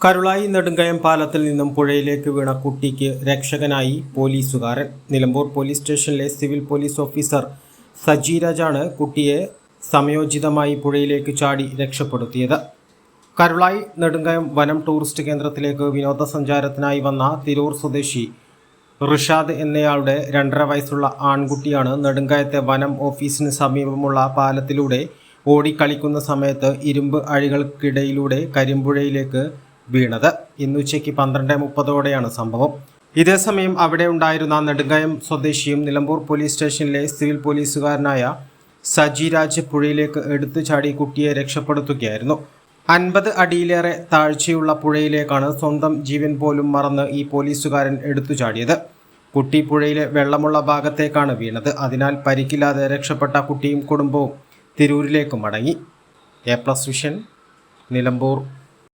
കരുളായി നെടുങ്കയം പാലത്തിൽ നിന്നും പുഴയിലേക്ക് വീണ കുട്ടിക്ക് രക്ഷകനായി പോലീസുകാരൻ. നിലമ്പൂർ പോലീസ് സ്റ്റേഷനിലെ സിവിൽ പോലീസ് ഓഫീസർ സജീരാജാണ് കുട്ടിയെ സമയോചിതമായി പുഴയിലേക്ക് ചാടി രക്ഷപ്പെടുത്തിയത്. കരുളായി നെടുങ്കയം വനം ടൂറിസ്റ്റ് കേന്ദ്രത്തിലേക്ക് വിനോദസഞ്ചാരത്തിനായി വന്ന തിരൂർ സ്വദേശി ഋഷാദ് എന്നയാളുടെ രണ്ടര വയസ്സുള്ള ആൺകുട്ടിയാണ് നെടുങ്കയത്തെ വനം ഓഫീസിന് സമീപമുള്ള പാലത്തിലൂടെ ഓടിക്കളിക്കുന്ന സമയത്ത് ഇരുമ്പ് അഴികൾക്കിടയിലൂടെ കരിമ്പുഴയിലേക്ക് വീണത്. ഇന്നുച്ചയ്ക്ക് പന്ത്രണ്ട് മുപ്പതോടെയാണ് സംഭവം. ഇതേസമയം അവിടെ ഉണ്ടായിരുന്ന നെടുങ്കയം സ്വദേശിയും നിലമ്പൂർ പോലീസ് സ്റ്റേഷനിലെ സിവിൽ പോലീസുകാരനായ സജി രാജ് പുഴയിലേക്ക് എടുത്തു ചാടി കുട്ടിയെ രക്ഷപ്പെടുത്തുകയായിരുന്നു. അൻപത് അടിയിലേറെ താഴ്ചയുള്ള പുഴയിലേക്കാണ് സ്വന്തം ജീവൻ പോലും മറന്ന് ഈ പോലീസുകാരൻ എടുത്തു ചാടിയത്. കുട്ടി പുഴയിലെ വെള്ളമുള്ള ഭാഗത്തേക്കാണ് വീണത്. അതിനാൽ പരിക്കില്ലാതെ രക്ഷപ്പെട്ട കുട്ടിയും കുടുംബവും തിരൂരിലേക്ക് മടങ്ങി. A plus vision Nilambur.